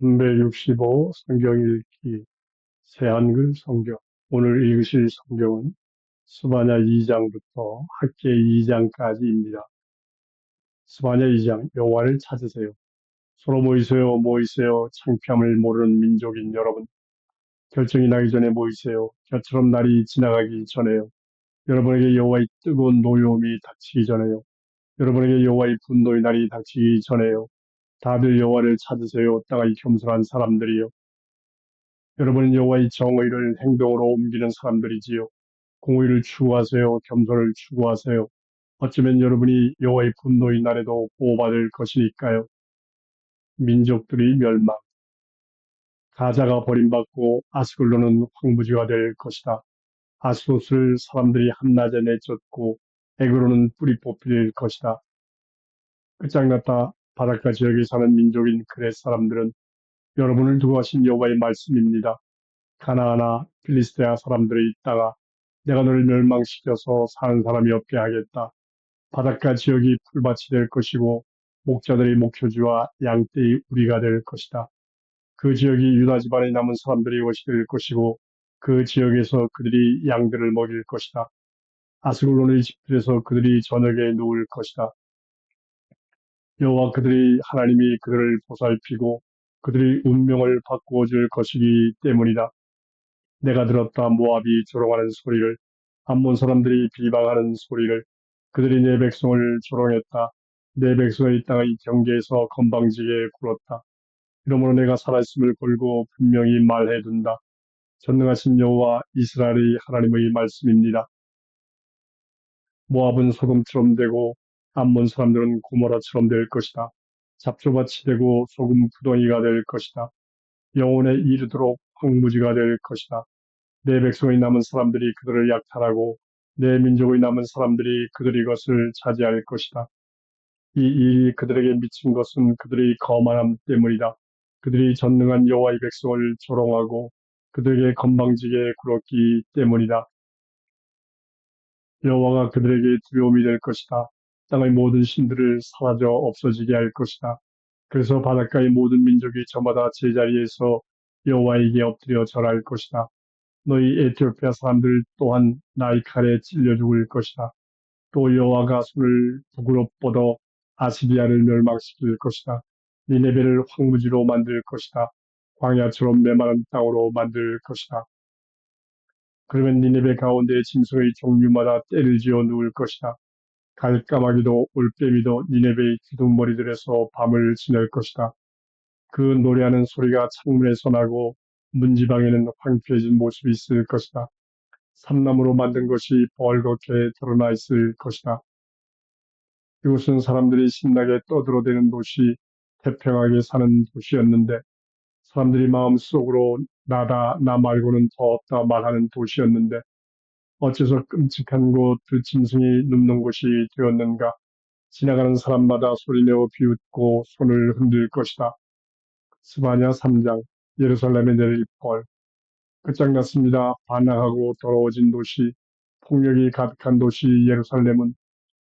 365 성경 읽기 새한글 성경 오늘 읽으실 성경은 스바냐 2장부터 학계 2장까지입니다. 스바냐 2장 여호와를 찾으세요. 서로 모이세요 모이세요 창피함을 모르는 민족인 여러분 결정이 나기 전에 모이세요. 저처럼 날이 지나가기 전에요. 여러분에게 여호와의 뜨거운 노여움이 닥치기 전에요. 여러분에게 여호와의 분노의 날이 닥치기 전에요. 다들 여호와를 찾으세요. 땅의 겸손한 사람들이요. 여러분은 여호와의 정의를 행동으로 옮기는 사람들이지요. 공의를 추구하세요. 겸손을 추구하세요. 어쩌면 여러분이 여호와의 분노의 날에도 보호받을 것이니까요. 민족들이 멸망. 가자가 버림받고 아스글로는 황무지가 될 것이다. 아스롯을 사람들이 한낮에 내쫓고 에그로는 뿌리 뽑힐 것이다. 끝장났다. 바닷가 지역에 사는 민족인 그렛 사람들은 여러분을 두고 하신 여호와의 말씀입니다. 가나아나 필리스테아 사람들의 있다가 내가 너를 멸망시켜서 사는 사람이 없게 하겠다. 바닷가 지역이 풀밭이 될 것이고 목자들의 목표지와 양떼의 우리가 될 것이다. 그 지역이 유다 집안에 남은 사람들의 것이 될 것이고 그 지역에서 그들이 양들을 먹일 것이다. 아스글론의 집들에서 그들이 저녁에 누울 것이다. 여호와 그들의 하나님이 그들을 보살피고 그들의 운명을 바꾸어 줄 것이기 때문이다. 내가 들었다 모압이 조롱하는 소리를 암몬 사람들이 비방하는 소리를 그들이 내 백성을 조롱했다. 내 백성의 땅의 경계에서 건방지게 굴었다. 이러므로 내가 살아있음을 걸고 분명히 말해둔다. 전능하신 여호와 이스라엘의 하나님의 말씀입니다. 모압은 소금처럼 되고 암몬 사람들은 고모라처럼 될 것이다. 잡초밭이 되고 소금 구덩이가 될 것이다. 영혼에 이르도록 황무지가 될 것이다. 내 백성의 남은 사람들이 그들을 약탈하고 내 민족의 남은 사람들이 그들의 것을 차지할 것이다. 이 일이 그들에게 미친 것은 그들의 거만함 때문이다. 그들이 전능한 여호와의 백성을 조롱하고 그들에게 건방지게 굴었기 때문이다. 여호와가 그들에게 두려움이 될 것이다. 땅의 모든 신들을 사라져 없어지게 할 것이다. 그래서 바닷가의 모든 민족이 저마다 제자리에서 여호와에게 엎드려 절할 것이다. 너희 에티오피아 사람들 또한 나의 칼에 찔려 죽을 것이다. 또 여호와가 손을 북으로 뻗어 아시리아를 멸망시킬 것이다. 니네베를 황무지로 만들 것이다. 광야처럼 메마른 땅으로 만들 것이다. 그러면 니네베 가운데 짐승의 종류마다 때를 지어 누울 것이다. 갈까마귀도 올빼미도 니네베의 기둥머리들에서 밤을 지낼 것이다. 그 노래하는 소리가 창문에서 나고 문지방에는 황폐해진 모습이 있을 것이다. 삼나무로 만든 것이 벌겋게 드러나 있을 것이다. 이곳은 사람들이 신나게 떠들어대는 도시, 태평하게 사는 도시였는데 사람들이 마음속으로 나다 나 말고는 더 없다 말하는 도시였는데 어째서 끔찍한 곳, 그 짐승이 눕는 곳이 되었는가? 지나가는 사람마다 소리내어 비웃고 손을 흔들 것이다. 스바냐 3장 예루살렘에 내릴 벌 끝장났습니다. 반항하고 더러워진 도시, 폭력이 가득한 도시 예루살렘은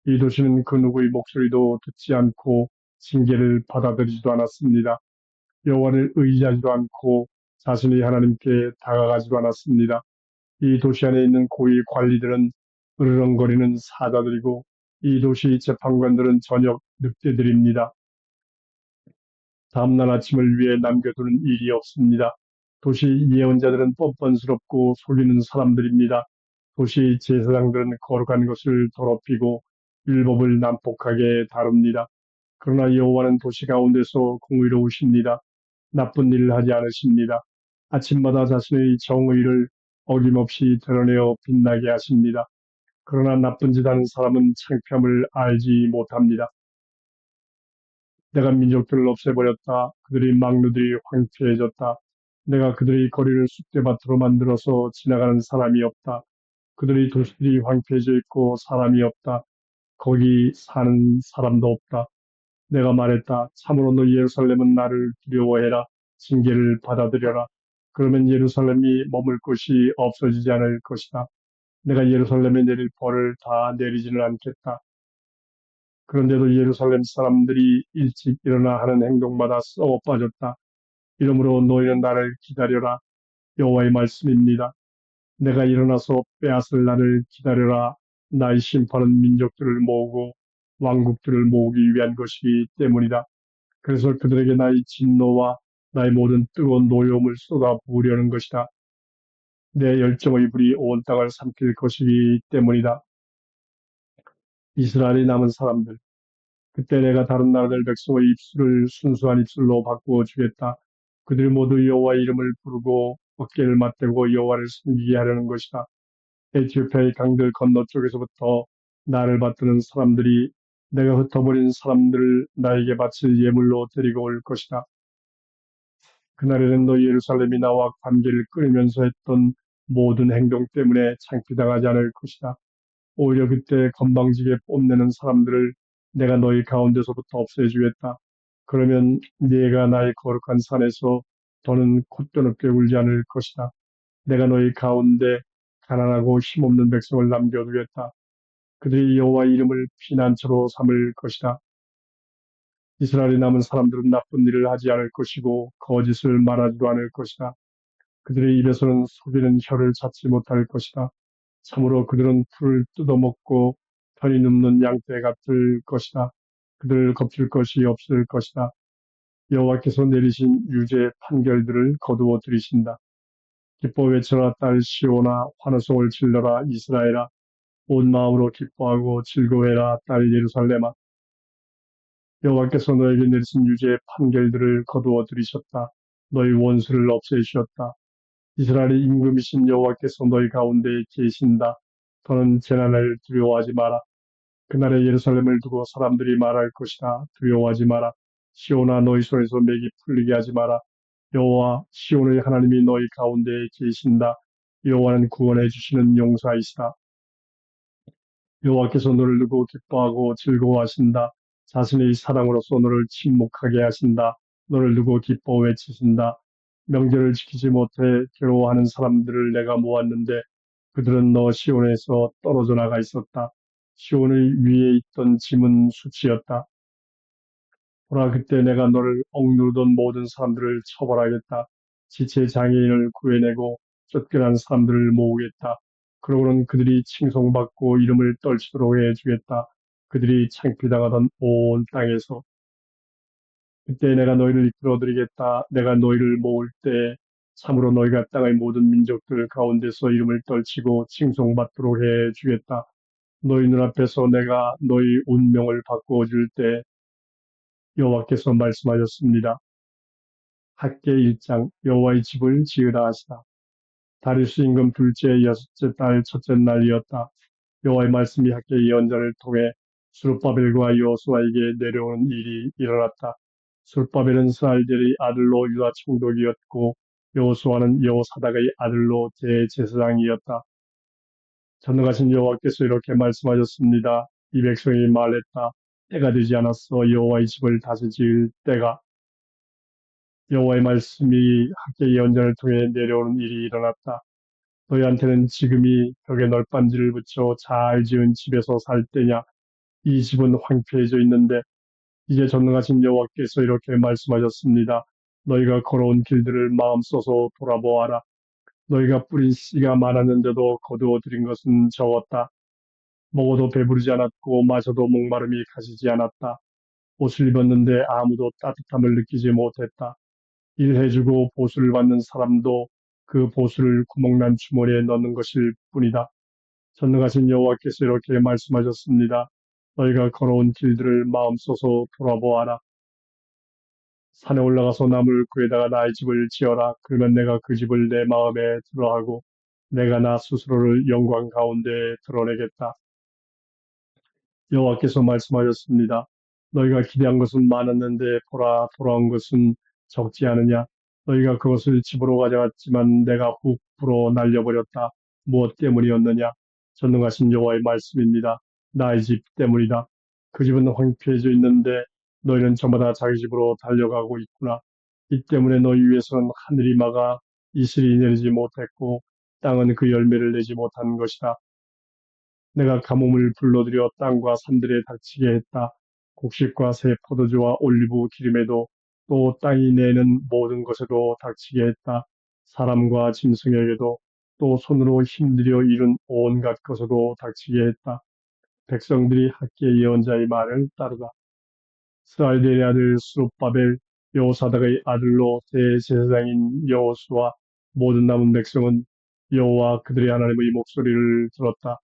이 도시는 그 누구의 목소리도 듣지 않고 징계를 받아들이지도 않았습니다. 여호와를 의지하지도 않고 자신이 하나님께 다가가지도 않았습니다. 이 도시 안에 있는 고위 관리들은 으르렁거리는 사자들이고 이 도시 재판관들은 저녁 늑대들입니다. 다음날 아침을 위해 남겨두는 일이 없습니다. 도시 예언자들은 뻔뻔스럽고 속이는 사람들입니다. 도시 제사장들은 거룩한 것을 더럽히고 율법을 난폭하게 다룹니다. 그러나 여호와는 도시 가운데서 공의로우십니다. 나쁜 일을 하지 않으십니다. 아침마다 자신의 정의를 어김없이 드러내어 빛나게 하십니다. 그러나 나쁜 짓 하는 사람은 창피함을 알지 못합니다. 내가 민족들을 없애버렸다. 그들의 망루들이 황폐해졌다. 내가 그들의 거리를 쑥대밭으로 만들어서 지나가는 사람이 없다. 그들의 도시들이 황폐해져 있고 사람이 없다. 거기 사는 사람도 없다. 내가 말했다. 참으로 너 예루살렘은 나를 두려워해라. 징계를 받아들여라. 그러면 예루살렘이 머물 곳이 없어지지 않을 것이다. 내가 예루살렘에 내릴 벌을 다 내리지는 않겠다. 그런데도 예루살렘 사람들이 일찍 일어나 하는 행동마다 썩어 빠졌다. 이러므로 너희는 나를 기다려라. 여호와의 말씀입니다. 내가 일어나서 빼앗을 날을 기다려라. 나의 심판은 민족들을 모으고 왕국들을 모으기 위한 것이기 때문이다. 그래서 그들에게 나의 진노와 나의 모든 뜨거운 노여움을 쏟아 부으려는 것이다. 내 열정의 불이 온 땅을 삼킬 것이기 때문이다. 이스라엘이 남은 사람들, 그때 내가 다른 나라들 백성의 입술을 순수한 입술로 바꾸어 주겠다. 그들 모두 여호와 이름을 부르고 어깨를 맞대고 여호와를 섬기게 하려는 것이다. 에티오피아의 강들 건너 쪽에서부터 나를 받드는 사람들이 내가 흩어버린 사람들을 나에게 바칠 예물로 데리고 올 것이다. 그날에는 너희 예루살렘이 나와 관계를 끊으면서 했던 모든 행동 때문에 창피당하지 않을 것이다. 오히려 그때 건방지게 뽐내는 사람들을 내가 너희 가운데서부터 없애주겠다. 그러면 네가 나의 거룩한 산에서 더는 콧뼈 높게 울지 않을 것이다. 내가 너희 가운데 가난하고 힘없는 백성을 남겨두겠다. 그들이 여호와 이름을 피난처로 삼을 것이다. 이스라엘이 남은 사람들은 나쁜 일을 하지 않을 것이고 거짓을 말하지도 않을 것이다. 그들의 입에서는 속이는 혀를 찾지 못할 것이다. 참으로 그들은 풀을 뜯어먹고 편이 눕는 양떼 같을 것이다. 그들을 겁줄 것이 없을 것이다. 여호와께서 내리신 유죄 판결들을 거두어 들이신다. 기뻐 외쳐라 딸 시오나 환호성을 질러라 이스라엘아 온 마음으로 기뻐하고 즐거워해라 딸 예루살렘아 여호와께서 너에게 내리신 유죄 판결들을 거두어 들이셨다. 너희 원수를 없애주셨다. 이스라엘의 임금이신 여호와께서 너희 가운데 계신다. 더는 재난을 두려워하지 마라. 그날에 예루살렘을 두고 사람들이 말할 것이다. 두려워하지 마라. 시온아 너희 손에서 맥이 풀리게 하지 마라. 여호와 시온의 하나님이 너희 가운데 계신다. 여호와는 구원해 주시는 용사이시다. 여호와께서 너를 두고 기뻐하고 즐거워하신다. 자신의 사랑으로서 너를 침묵하게 하신다. 너를 두고 기뻐 외치신다. 명절을 지키지 못해 괴로워하는 사람들을 내가 모았는데 그들은 너 시온에서 떨어져 나가 있었다. 시온의 위에 있던 짐은 수치였다. 보라 그때 내가 너를 억누르던 모든 사람들을 처벌하겠다. 지체 장애인을 구해내고 쫓겨난 사람들을 모으겠다. 그러고는 그들이 칭송받고 이름을 떨치도록 해주겠다. 그들이 창피당하던 온 땅에서 그때 내가 너희를 이끌어 드리겠다. 내가 너희를 모을 때 참으로 너희가 땅의 모든 민족들 가운데서 이름을 떨치고 칭송받도록 해 주겠다. 너희 눈앞에서 내가 너희 운명을 바꾸어 줄 때 여호와께서 말씀하셨습니다. 학계 1장 여호와의 집을 지으라 하시다. 다리수 임금 둘째 여섯째 달 첫째 날이었다. 여호와의 말씀이 학계 예언자를 통해 수르바벨과 여호수아에게 내려오는 일이 일어났다. 수르바벨은 스알델의 아들로 유다 총독이었고 여호수아는 여호사닥의 아들로 대제사장이었다. 전능하신 여호와께서 이렇게 말씀하셨습니다. 이 백성이 말했다. 때가 되지 않았어 여호와의 집을 다시 지을 때가 여호와의 말씀이 학계 예언자를 통해 내려오는 일이 일어났다. 너희한테는 지금이 벽에 널빤지를 붙여 잘 지은 집에서 살 때냐? 이 집은 황폐해져 있는데 이제 전능하신 여호와께서 이렇게 말씀하셨습니다. 너희가 걸어온 길들을 마음 써서 돌아보아라. 너희가 뿌린 씨가 많았는데도 거두어 들인 것은 적었다. 먹어도 배부르지 않았고 마셔도 목마름이 가시지 않았다. 옷을 입었는데 아무도 따뜻함을 느끼지 못했다. 일해주고 보수를 받는 사람도 그 보수를 구멍난 주머니에 넣는 것일 뿐이다. 전능하신 여호와께서 이렇게 말씀하셨습니다. 너희가 걸어온 길들을 마음 써서 돌아보아라. 산에 올라가서 나무를 구해다가 나의 집을 지어라. 그러면 내가 그 집을 내 마음에 들어하고 내가 나 스스로를 영광 가운데 드러내겠다. 여호와께서 말씀하셨습니다. 너희가 기대한 것은 많았는데 보라 돌아온 것은 적지 않으냐. 너희가 그것을 집으로 가져갔지만 내가 훅 불어 날려버렸다. 무엇 때문이었느냐. 전능하신 여호와의 말씀입니다. 나의 집 때문이다. 그 집은 황폐해져 있는데 너희는 저마다 자기 집으로 달려가고 있구나. 이 때문에 너희 위에서는 하늘이 막아 이슬이 내리지 못했고 땅은 그 열매를 내지 못한 것이다. 내가 가뭄을 불러들여 땅과 산들에 닥치게 했다. 곡식과 새 포도주와 올리브 기름에도 또 땅이 내는 모든 것에도 닥치게 했다. 사람과 짐승에게도 또 손으로 힘들여 이룬 온갖 것에도 닥치게 했다. 백성들이 학계 예언자의 말을 따르다. 스알델의 아들 수룹바벨 여호사닥의 아들로 대제사장인 여호수와 모든 남은 백성은 여호와 그들의 하나님의 목소리를 들었다.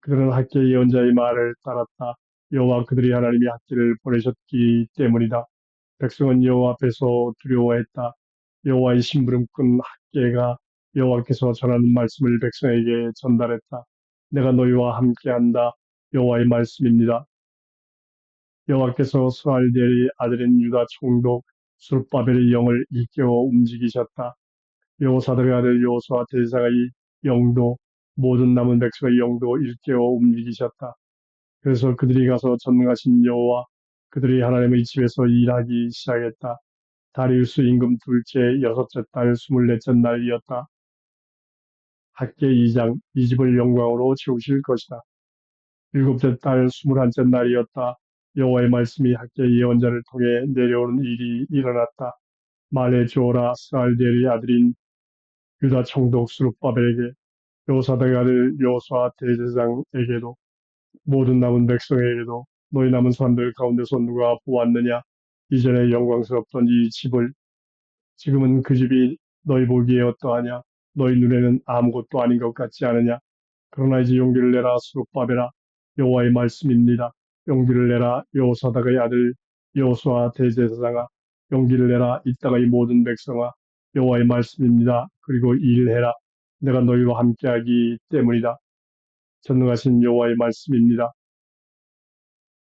그들은 학계 예언자의 말을 따랐다. 여호와 그들의 하나님이 학계를 보내셨기 때문이다. 백성은 여호와 앞에서 두려워했다. 여호와의 심부름 꾼 학계가 여호와께서 전하는 말씀을 백성에게 전달했다. 내가 너희와 함께한다. 여호와의 말씀입니다. 여호와께서 스알델의 아들인 유다 총독 수르바벨의 영을 일깨워 움직이셨다. 여호사들의 아들 여호수아 대사의 영도 모든 남은 백성의 영도 일깨워 움직이셨다. 그래서 그들이 가서 전능하신 여호와 그들이 하나님의 집에서 일하기 시작했다. 다리우스 임금 둘째 여섯째 달 스물넷째 날이었다. 학계 2장 이 집을 영광으로 채우실 것이다. 일곱째 달 스물한째 날이었다. 여호와의 말씀이 학계 예언자를 통해 내려오는 일이 일어났다. 말해 주오라 스알델의 아들인 유다 총독 수룹바벨에게 여호사닥의 아들 여호수아 대제사장에게도 모든 남은 백성에게도 너희 남은 사람들 가운데서 누가 보았느냐 이전에 영광스럽던 이 집을 지금은 그 집이 너희 보기에 어떠하냐 너희 눈에는 아무것도 아닌 것 같지 않으냐? 그러나 이제 용기를 내라 수룹바벨아 여호와의 말씀입니다. 용기를 내라 여호사닥의 아들 여호수아 대제사장아. 용기를 내라 이 땅의 모든 백성아. 여호와의 말씀입니다. 그리고 일해라. 내가 너희와 함께하기 때문이다. 전능하신 여호와의 말씀입니다.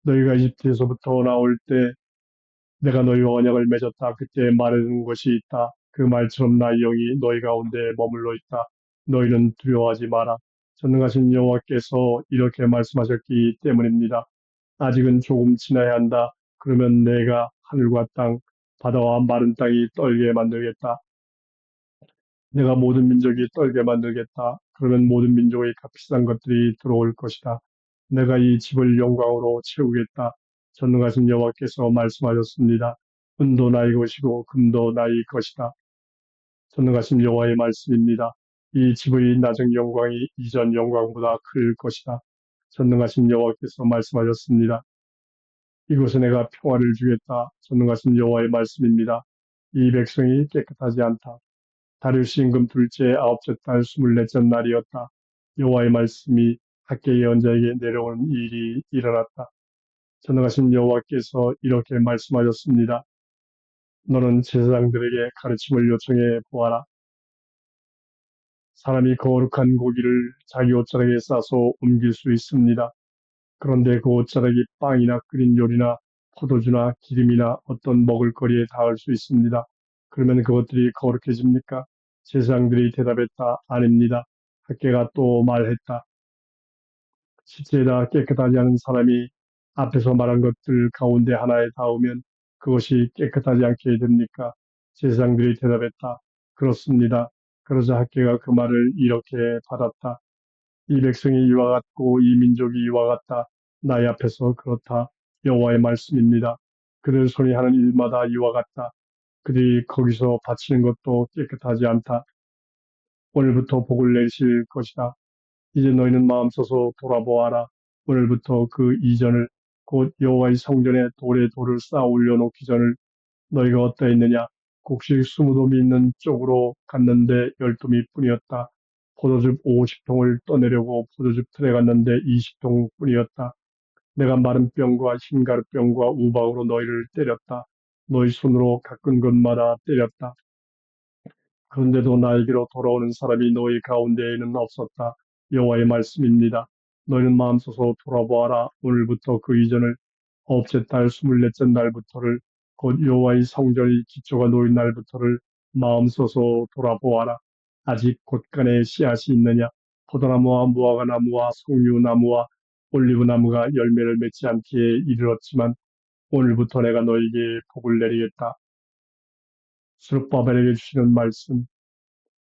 너희가 이집트에서부터 나올 때 내가 너희와 언약을 맺었다. 그때 말해둔 것이 있다. 그 말처럼 나의 영이 너희 가운데 머물러 있다. 너희는 두려워하지 마라. 전능하신 여호와께서 이렇게 말씀하셨기 때문입니다. 아직은 조금 지나야 한다. 그러면 내가 하늘과 땅, 바다와 마른 땅이 떨게 만들겠다. 내가 모든 민족이 떨게 만들겠다. 그러면 모든 민족의 값비싼 것들이 들어올 것이다. 내가 이 집을 영광으로 채우겠다. 전능하신 여호와께서 말씀하셨습니다. 은도 나의 것이고 금도 나의 것이다. 전능하신 여호와의 말씀입니다. 이 집의 나중 영광이 이전 영광보다 클 것이다. 전능하신 여호와께서 말씀하셨습니다. 이곳에 내가 평화를 주겠다. 전능하신 여호와의 말씀입니다. 이 백성이 깨끗하지 않다. 다리우스 임금 둘째 아홉째 달 스물넷째 날이었다. 여호와의 말씀이 학계 예언자에게 내려오는 일이 일어났다. 전능하신 여호와께서 이렇게 말씀하셨습니다. 너는 제사장들에게 가르침을 요청해 보아라. 사람이 거룩한 고기를 자기 옷자락에 싸서 옮길 수 있습니다. 그런데 그 옷자락이 빵이나 끓인 요리나 포도주나 기름이나 어떤 먹을거리에 닿을 수 있습니다. 그러면 그것들이 거룩해집니까? 제사장들이 대답했다. 아닙니다. 학계가 또 말했다. 실제다 깨끗하지 않은 사람이 앞에서 말한 것들 가운데 하나에 닿으면 그것이 깨끗하지 않게 됩니까? 제사장들이 대답했다. 그렇습니다. 그러자 학계가 그 말을 이렇게 받았다. 이 백성이 이와 같고 이 민족이 이와 같다. 나의 앞에서 그렇다. 여호와의 말씀입니다. 그들 손이 하는 일마다 이와 같다. 그들이 거기서 바치는 것도 깨끗하지 않다. 오늘부터 복을 내리실 것이다. 이제 너희는 마음 써서 돌아보아라. 오늘부터 그 이전을 곧 여호와의 성전에 돌에 돌을 쌓아 올려놓기 전을 너희가 어떠했느냐? 곡식 스무 돔이 있는 쪽으로 갔는데 열 돔이 뿐이었다. 포도즙 오십 통을 떠내려고 포도즙 틀에 갔는데 이십 통 뿐이었다. 내가 마른 뼈과 흰가루병과 우박으로 너희를 때렸다. 너희 손으로 가꾼 것마다 때렸다. 그런데도 나에게로 돌아오는 사람이 너희 가운데에는 없었다. 여호와의 말씀입니다. 너희는 마음써서 돌아보아라. 오늘부터 그 이전을 업째 달 스물넷째 날부터를 곧 여호와의 성전의 기초가 놓인 날부터를 마음써서 돌아보아라. 아직 곳간에 씨앗이 있느냐? 포도나무와 무화과나무와 석류나무와 올리브나무가 열매를 맺지 않기에 이르렀지만 오늘부터 내가 너에게 복을 내리겠다. 수르바벨에게 주시는 말씀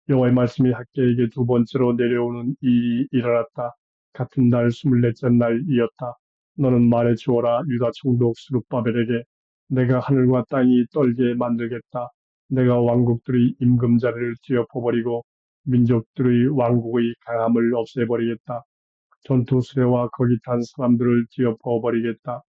여호와의 말씀이 학계에게 두 번째로 내려오는 일이 일어났다. 같은 날 스물넷째 날이었다. 너는 말해 주어라 유다 총독 수르바벨에게 내가 하늘과 땅이 떨게 만들겠다. 내가 왕국들의 임금자리를 뒤엎어버리고 민족들의 왕국의 강함을 없애버리겠다. 전투 수레와 거기 탄 사람들을 뒤엎어버리겠다.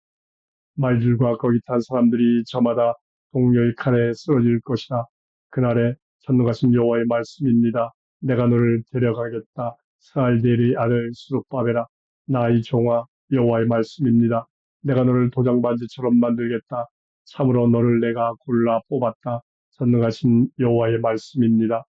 말들과 거기 탄 사람들이 저마다 동료의 칼에 쓰러질 것이다. 그날에 전능하신 여호와의 말씀입니다. 내가 너를 데려가겠다. 스알델의 아들 수룹바벨아 나의 종아 여호와의 말씀입니다. 내가 너를 도장반지처럼 만들겠다. 참으로 너를 내가 골라 뽑았다. 전능하신 여호와의 말씀입니다.